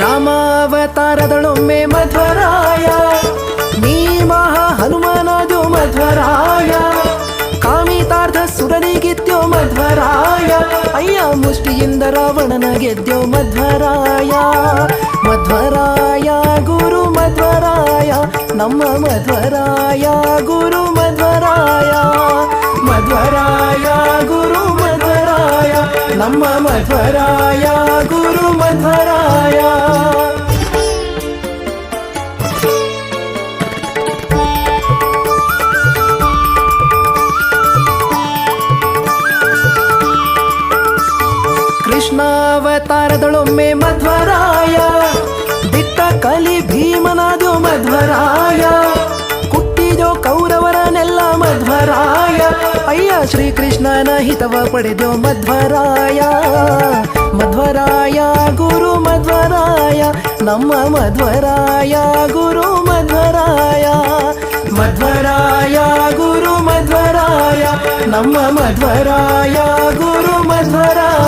ರಾಮಾವತಾರದಳೊಮ್ಮೆ ಮಧ್ವರಾಯ ನೀ ಮಹಾ ಹನುಮನದು ಮಧ್ವರಾಯ ಕಾಮಿತಾರ್ಥ ಸುರನಿಗಿದ್ಯೋ ಮಧ್ವರಾಯ, ಅಯ್ಯ ಮುಷ್ಟಿಯಿಂದ ರಾವಣನ ಗೆದ್ಯೋ ಮಧ್ವರಾಯ. ಮಧ್ವರಾಯ ಗುರು ಮಧ್ವರಾಯ, ನಮ್ಮ ಮಧ್ವರಾಯ ಗುರು ಮಧ್ವರಾಯ. ಮಧ್ವರಾಯ ಗುರು ಮಧ್ವರಾಯ, ನಮ್ಮ ಮಧ್ವರಾಯ ಗುರು ಮಧ್ವರಾಯ. ಕೃಷ್ಣಾವತಾರದಳೊಮ್ಮೆ ಮಧ್ವರಾಯ, ದಿಟ್ಟ ಕಲಿ ಭೀಮನಾದ್ಯೋ ಮಧ್ವರಾಯ ಕುಟ್ಟಿದೋ ಕೌರವರನೆಲ್ಲ ಮಧ್ವರಾಯ, ಅಯ್ಯ ಶ್ರೀಕೃಷ್ಣನ ಹಿತವ ಪಡೆದೋ ಮಧ್ವರಾಯ. ಮಧ್ವರಾಯ ಗುರು ಮಧ್ವರಾಯ, ನಮ್ಮ ಮಧ್ವರಾಯ ಗುರು ಮಧ್ವರಾಯ. ಮಧ್ವರಾಯ ಗುರು ಮಧ್ವರಾಯ, ನಮ್ಮ ಮಧ್ವರಾಯ ಗುರು ಮಧ್ವರಾಯ.